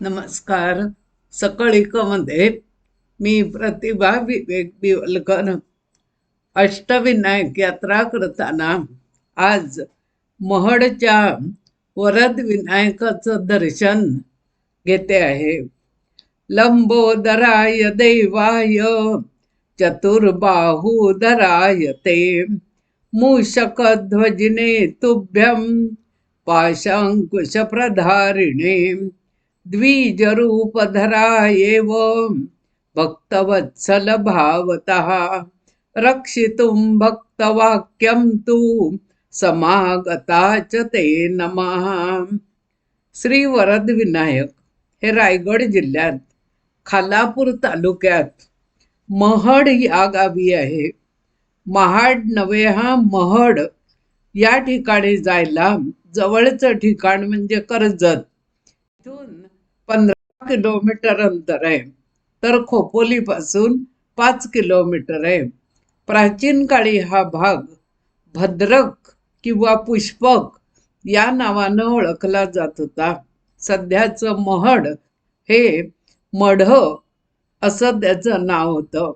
नमस्कार. सकळीकमध्ये मी प्रतिभा विवेक बिवलकर. अष्टविनायक यात्रा करताना आज महडच्या वरद विनायकाचं दर्शन घेते आहे. लंबोदराय देवाय चतुर्बाहूदराय ते मूषकध्वजिने तुभ्यं पाशाङ्कुशप्रधारिणे द्विजरूपधरायेव भक्तवत्सल भावतः रक्षितुं भक्तवाक्यं तु समागता च ते नमः। श्री वरद विनायक हे रायगड जिल्ह्यात खालापूर तालुक्यात महड या गावी आहे. महाड नवे हा महड. या ठिकाणी जायला जवळचं ठिकाण म्हणजे कर्जत. इथून पंधरा किलोमीटर अंतर आहे. तर खोपोलीपासून पाच किलोमीटर आहे. प्राचीन काळी हा भाग भद्रक किंवा पुष्पक या नावानं ओळखला जात होता. सध्याचं महड हे मढ असं त्याचं नाव होतं.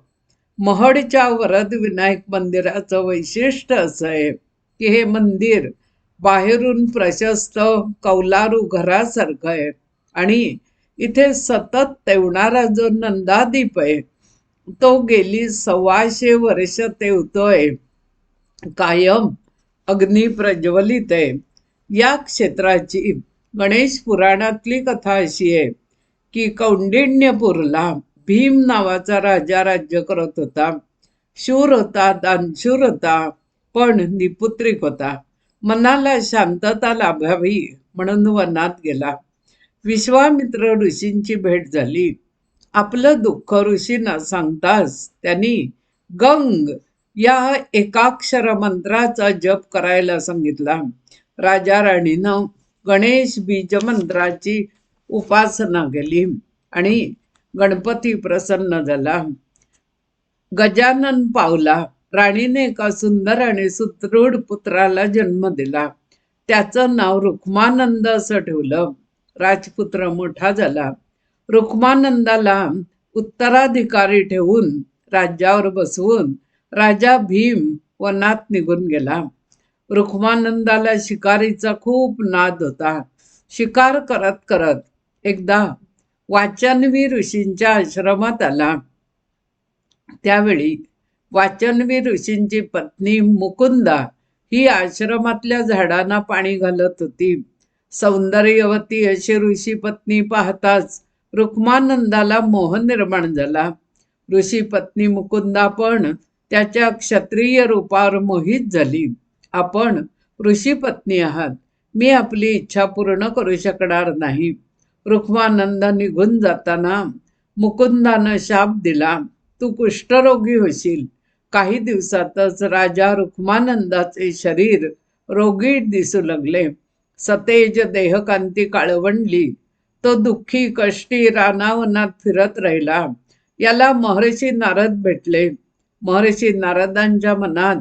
महडच्या वरद विनायक मंदिराचं वैशिष्ट्य असं आहे की हे मंदिर बाहेरून प्रशस्त कौलारू घरासारखं आहे. आणि इथे सतत तेवणारा जो नंदादीप आहे तो गेली सव्वाशे वर्ष तेवतोय कायम अग्नी प्रज्वलित आहे. या क्षेत्राची गणेश पुराणातली कथा अशी आहे की कौंडिण्यपूरला भीम नावाचा राजा राज्य करत होता. शूर होता दानशूर होता पण निपुत्रिक होता. मनाला शांतता लाभावी म्हणून वनात गेला. विश्वामित्र ऋषींची भेट झाली. आपलं दुःख ऋषींना सांगताच त्यांनी गंग या एकाक्षर मंत्राचा जप करायला सांगितला. राजा राणीनं गणेश बीज मंत्राची उपासना केली आणि गणपती प्रसन्न झाला. गजानन पावला. राणीने एका सुंदर आणि सुदृढ पुत्राला जन्म दिला. त्याचं नाव रुक्मानंद असं ठेवलं. राजपुत्र मोठा झाला. रुक्मानंदाला उत्तराधिकारी ठेवून राज्यावर बसवून राजा भीम वनात निघून गेला. रुक्मानंदाला शिकारीचा खूप नाद होता. शिकार करत करत एकदा वाचनवी ऋषींच्या आश्रमात आला. त्यावेळी वाचनवी ऋषींची पत्नी मुकुंदा ही आश्रमातल्या झाडांना पाणी घालत होती. सौंदर्यवती अशी ऋषी पत्नी पाहताच रुक्मानंदाला मोहन निर्माण झाला. ऋषी पत्नी मुकुंदा पण त्याच्या क्षत्रिय रूपावर मोहित झाली. आपण ऋषी पत्नी आहात. मी आपली इच्छा पूर्ण करू शकणार नाही. रुक्मानंद निघून जाताना मुकुंदानं शाप दिला. तू कुष्ठरोगी होशील. काही दिवसातच राजा रुक्मानंदाचे शरीर रोगी दिसू लागले. सतेज देहकांती काळवंडली. तो दुःखी कष्टी रानावनात फिरत राहिला. याला महर्षी नारद भेटले. महर्षी नारदांच्या मनात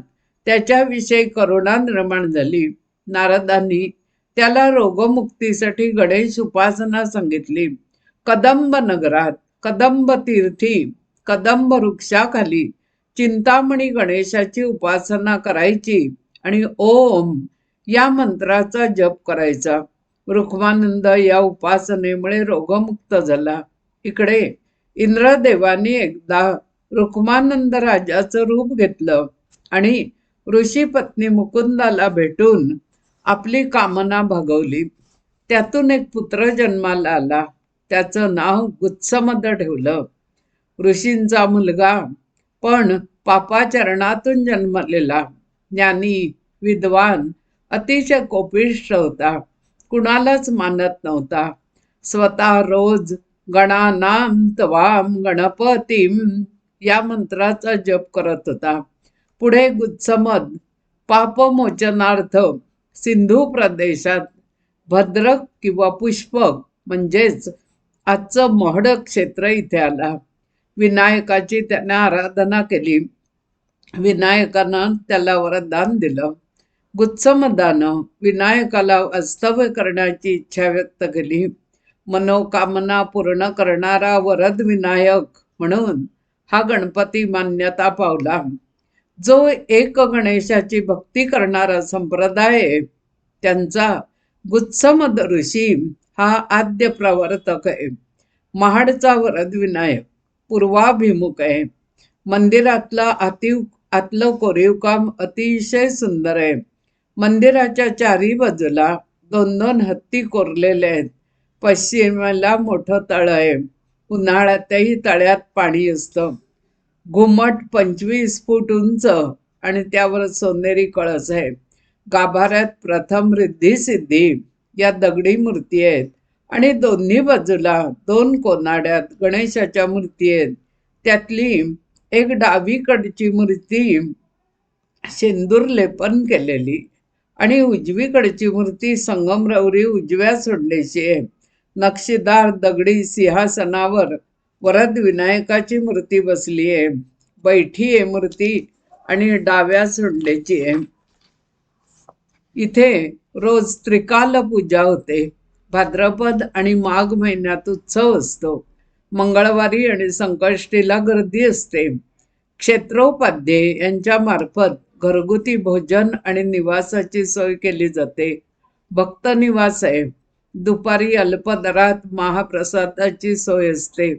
त्याच्याविषयी करुणा निर्माण झाली. नारदांनी त्याला रोगमुक्तीसाठी गणेश उपासना सांगितली. कदंब नगरात कदंब तीर्थी कदंब वृक्षाखाली चिंतामणी गणेशाची उपासना करायची आणि ओम या मंत्राचा जप करायचा. रुक्मानंद या उपासनेमुळे रोगमुक्त झाला. इकडे इंद्रदेवाने एकदा रुक्मानंद राजाचं रूप घेतलं आणि ऋषी पत्नी मुकुंदाला भेटून आपली कामना भागवली. त्यातून एक पुत्र जन्माला आला. त्याचं नाव गुत्समद ठेवलं. ऋषींचा मुलगा पण पापाचरणातून जन्मलेला. ज्ञानी विद्वान अतिशय कोपिष्ट होता. कुणालाच मानत नव्हता. स्वतः रोज गणानाम तवाम गणपतीम या मंत्राचा जप करत होता. पुढे गुत्समद पापमोचनार्थ सिंधू प्रदेशात भद्रक किंवा पुष्पक म्हणजेच आजचं महड क्षेत्र इथे आला. विनायकाची त्याने आराधना केली. विनायकानं त्याला वरदान दिलं. गुत्समदानं विनायकाला वास्तव्य करण्याची इच्छा व्यक्त केली. मनोकामना पूर्ण करणारा वरद विनायक म्हणून हा गणपती मान्यता पावला. जो एक गणेशाची भक्ती करणारा संप्रदाय त्यांचा गुत्समद ऋषी हा आद्य प्रवर्तक आहे. महाडचा वरद विनायक पूर्वाभिमुख आहे. मंदिरातला अति आतलं कोरीव काम अतिशय सुंदर आहे. मंदिराच्या चारी बाजूला दोन दोन हत्ती कोरलेले आहेत. पश्चिमेला मोठं तळ आहे. उन्हाळ्यातही तळ्यात पाणी असतं. घुमट पंचवीस फूट उंच आणि त्यावर सोनेरी कळस आहे. गाभाऱ्यात प्रथम रिद्धी सिद्धी या दगडी मूर्ती आहेत आणि दोन्ही बाजूला दोन कोनाड्यात गणेशाच्या मूर्ती आहेत. त्यातली एक डावीकडची मूर्ती शेंदूर लेपन केलेली आणि उजवीकडची मूर्ती संगमरवरी उजव्या सोंडेची आहे. नक्षीदार दगडी सिंहासनावर वरद विनायकाची मूर्ती बसली आहे. बैठी आहे मूर्ती आणि डाव्या सोंडेची आहे. इथे रोज त्रिकाल पूजा होते. भाद्रपद आणि माघ महिन्यात उत्सव असतो. मंगळवारी आणि संकष्टीला गर्दी असते. क्षेत्रोपाध्ये यांच्या मार्फत घरगुती भोजन आणि निवासाची सोय केली जाते. भक्त निवास आहे. दुपारी अल्पदरात महाप्रसादाची सोय असते.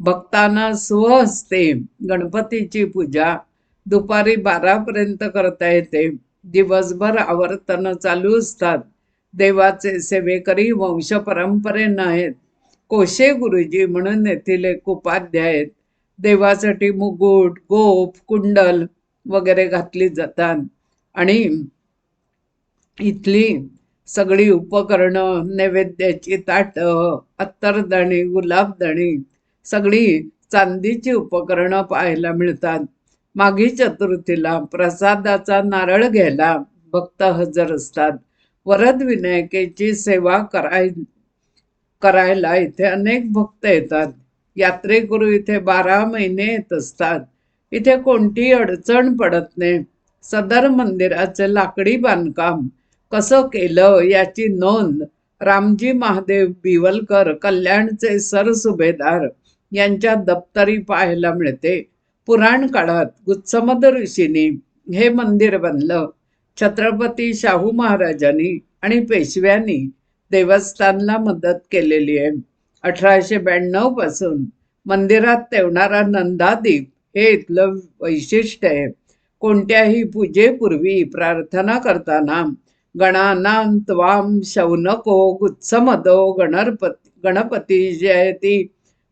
भक्तांना स्वहस्ते गणपतीची पूजा दुपारी बारापर्यंत करता येते. दिवसभर आवर्तन चालू असतात. देवाचे सेवेकरी वंश परंपरेनं आहेत कोशे गुरुजी म्हणून येथील एक उपाध्याय आहेत. देवासाठी मुकुट गोप कुंडल वगैरे घातली जातात. आणि इथली सगळी उपकरणं नैवेद्याची ताटं अत्तरदणी गुलाबदणी सगळी चांदीची उपकरणं पाहायला मिळतात. माघी चतुर्थीला प्रसादाचा नारळ घ्यायला भक्त हजर असतात. वरद विनायकेची सेवा कराय करायला इथे अनेक भक्त येतात. यात्रेकरू इथे बारा महिने येत असतात. इथे कोणतीही अडचण पडत नाही. सदर मंदिराचे लाकडी बांधकाम कसं केलं याची नोंद रामजी महादेव बिवलकर कल्याणचे सरसुभेदार यांच्या दप्तरी पाहायला मिळते. पुराण काळात गुत्समद ऋषींनी हे मंदिर बनलं. छत्रपती शाहू महाराजांनी आणि पेशव्यांनी देवस्थानला मदत केलेली आहे. अठराशे ब्याण्णवपासून मंदिरात तेवणारा नंदादीप हे इथलं वैशिष्ट्य आहे. कोणत्याही पूजेपूर्वी प्रार्थना करताना गणानां त्वां शौनको गुत्समदो गणपती गणपती जयती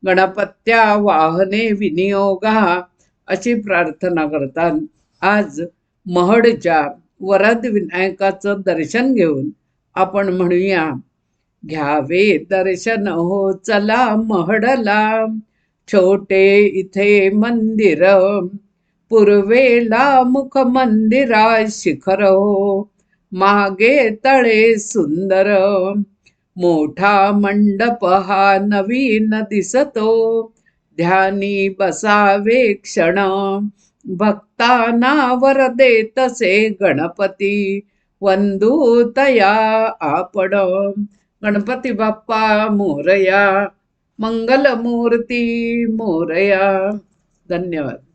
गणपत्या वाहने विनियोगा अशी प्रार्थना करतात. आज महडच्या वरद विनायकाचं दर्शन घेऊन आपण म्हणूया घ्यावे दर्शन हो चला महडला. छोटे इथे मंदिर पूर्वेला मुख मंदिरा शिखर हो मागे तळे सुंदर मोठा मंडप हा नवीन दिसतो. ध्यानी बसावे क्षण भक्ताना वर तसे गणपती वंदूतया आपण. गणपती बाप्पा मोरया मंगलमूर्ती मोरया. धन्यवाद.